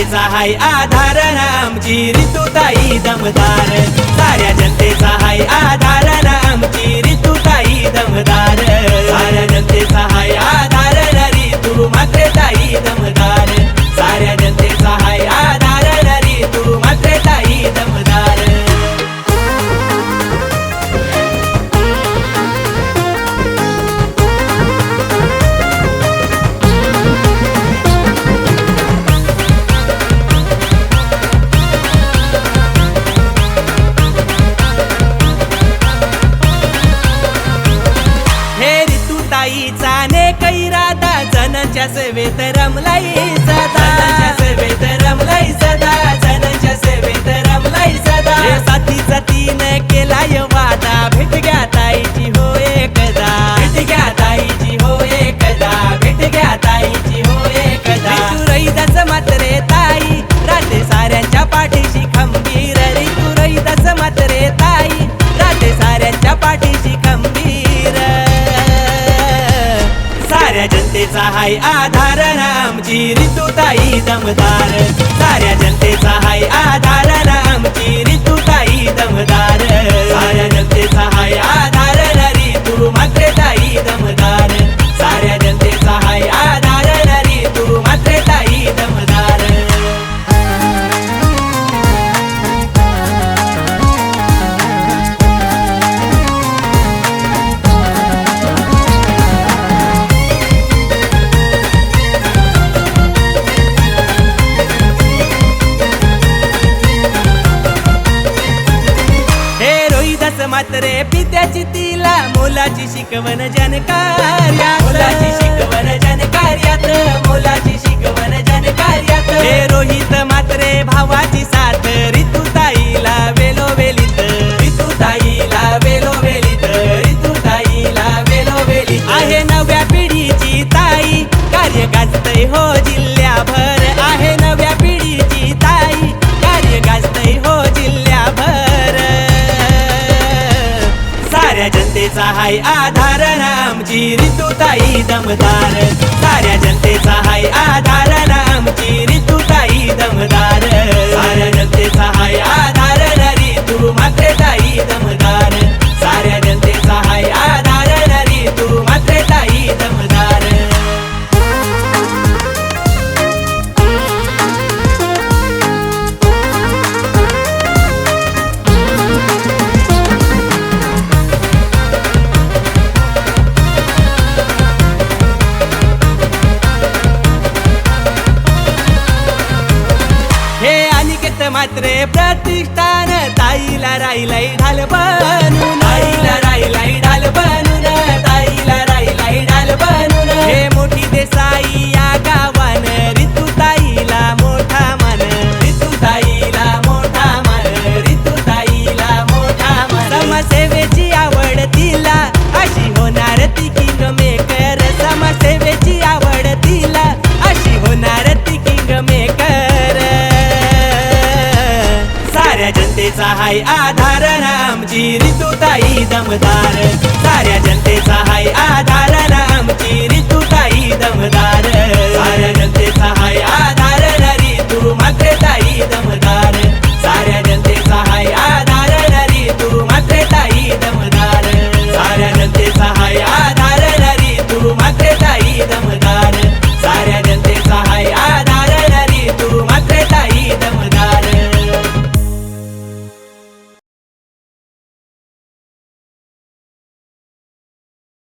जनतेचा हाय आधार ना आमची ऋतुताई दमदार. साऱ्या जनतेचा हाय आधार जनाच्या सेवेत रमलाई सदा जनतेचा हाय आधार. ना आमची ऋतुताई दमदार. साऱ्या जनतेचा हाय आधार. ना आमची मोलाची शिकवण जनकार्या मोलाची शिकवण जनकार्यात मोलाची शिकवण जनकार्यात. हे रोहित मात्रे भावाची साथ ऋतुताईला वेलो वेलीत ऋतुताईला वेलो वेलीत ऋतुताईला वेलो वेलीत आहे नव्या पिढीची ताई कार्य गाजतय हो जिल्ह्याभर साऱ्या जनतेचा हाय आधार. ना आमची ऋतुताई दमदार. साऱ्या जनतेचा हाय आधार. ना आमची ऋतुताई दमदार. अनिकेत मात्र प्रतिष्ठान ताईला राहिलाय ढाल बनून जनतेचा हाय आधार ना आमची ऋतुताई दमदार. साऱ्या जनतेचा हाय आधार ना आमची ऋतुताई दमदार.